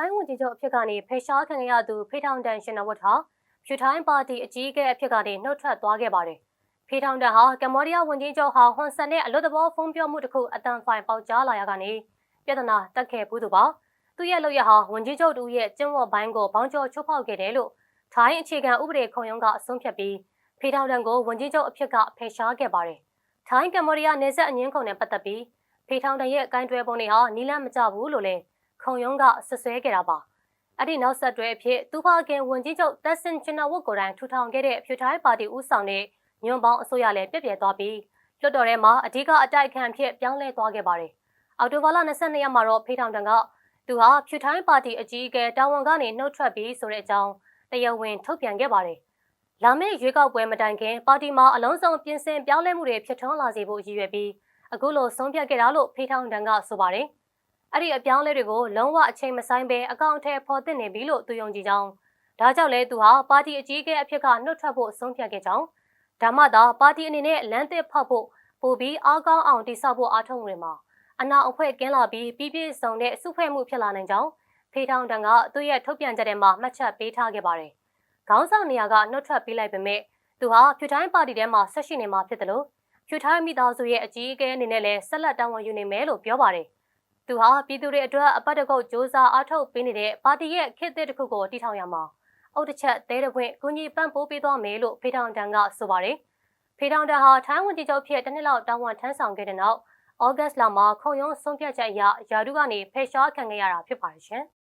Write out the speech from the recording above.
ထိုင်းဝန်ကြီးချုပ်အဖြစ်ကနေဖေရှားခံခဲ့ရသူဖေထောင်တန်ရှင်နဝတ်ဟာဖြူထိုင်းပါတီအကြီးအကဲအဖြစ်ကနေနှုတ်ထွက်သွားခဲ့ပါတယ်။ဖေထောင်တန်ဟာကမ္ဘောဒီးယားဝန်ကြီးချုပ်ဟာဟွန်ဆန်နဲ့အလွတ်တဘောဖုံးပြောမှုတစ်ခုအတန်ဖိုင်ပေါက်ကြားလာရကနေပြဿနာတက်ခဲ့ဘူးသူပါ။သူ့ရဲ့လုပ်ရဟာဝန်ကြီးချုပ်တူရဲ့ကျင်းဝတ်ပိုင်းကိုဘောင်းကျော်ချုပ်ဖောက်ခဲ့တယ်လို့ထိုင်းအခြေခံဥပဒေခုံရုံးကအဆုံးဖြတ်ပြီးဖေထောင်တန်ကိုဝန်ကြီးချုပ်အဖြစ်ကဖေရှားခဲ့ပါတယ်။ထိုင်းကမ္ဘောဒီးယားနေဆက်အငင်းခုံနဲ့ပတ်သက်ပြီးဖေထောင်တန်ရဲ့အကိုင်းတွဲပုံတွေဟာနီးလန်းမကြဘူးလို့လည်း ခုံရုံးကဆွဆွဲခဲ့တာပါအဲ့ဒီနောက်ဆက်တွဲအဖြစ်သူဖခင်ဝန်ကြီးချုပ်တက်ဆင်ချင်နာဝတ်ကိုယ်တိုင်ထူထောင်ခဲ့တဲ့ဖြူထိုင်းပါတီဦးဆောင်တဲ့ညွန်ပေါင်းအစိုးရလည်းပြည့်ပြည့်သွားပြီးလွှတ်တော်ထဲမှာအဓိကအတိုက်ခံဖြစ်ပြောင်းလဲသွားခဲ့ပါတယ်အော်တိုဘာလ22ရက်မှာတော့ဖေထောင်တန်ကသူဟာဖြူထိုင်းပါတီအကြီးအကဲတာဝန်ကနေနှုတ်ထွက်ပြီးဆိုတဲ့အကြောင်းတရားဝင်ထုတ်ပြန်ခဲ့ပါတယ်လာမယ့်ရွေးကောက်ပွဲမတိုင်ခင်ပါတီမှာအလုံးစုံပြင်ဆင်ပြောင်းလဲမှုတွေဖြစ်ထွန်းလာစေဖို့ရည်ရွယ်ပြီးအခုလိုဆုံးဖြတ်ခဲ့တာလို့ဖေထောင်တန်ကဆိုပါတယ်။ အဲ့ဒီအပြောင်းလဲတွေကိုလုံးဝအချိန်မဆိုင်ပဲအကောင့်အထည်ဖော်သင့်နေပြီလို့သူယုံကြည်ကြောင်းဒါကြောင့်လဲသူဟာပါတီအကြီးအကဲအဖြစ်ကနှုတ်ထွက်ဖို့ဆုံးဖြတ်ခဲ့ကြောင်းဒါမှသာပါတီအနေနဲ့လမ်းသစ်ဖောက်ဖို့ပိုပြီးအားကောင်းအောင်တည်ဆောက်ဖို့အားထုတ်နေမှာအနာအဖွဲ့ကင်းလာပြီးပြည့်ပြည့်စုံတဲ့စုဖွဲ့မှုဖြစ်လာနိုင်ကြောင်းဖေထောင်တန်ကသူ့ရဲ့ထုတ်ပြန်ချက်ထဲမှာမှတ်ချက်ပေးထားခဲ့ပါတယ်။ခေါင်းဆောင်နေရာကနှုတ်ထွက်ပေးလိုက်ပေမဲ့သူဟာဖြူတိုင်းပါတီထဲမှာဆက်ရှိနေမှာဖြစ်တယ်လို့ဖြူထိုင်းမိသားစုရဲ့အကြီးအကဲအနေနဲ့လည်းဆက်လက်တာဝန်ယူနေမယ်လို့ပြောပါတယ်။ သူဟာပြည်သူတွေအတွက်အပတ်တကုတ်စ조사အားထုတ်ပေးနေတဲ့ပါတီရဲ့ခေတ်သစ်တစ်ခုကိုတည်ထောင်ရမှာအုတ်တစ်ချက်သဲတပွင့်ကူညီပံ့ပိုးပေးသွားမယ်လို့ဖေထောင်တန်ကဆိုပါတယ်။ဖေထောင်တန်ဟာထိုင်းဝန်ကြီးချုပ်ဖြစ်တစ်နှစ်လောက်တာဝန်ထမ်းဆောင်ခဲ့တဲ့နောက်ဩဂတ်လမှာခုံရုံးဆုံးဖြတ်ချက်အရယာဒုကနေဖေရှားခံခဲ့ရတာဖြစ်ပါတယ်ရှင်။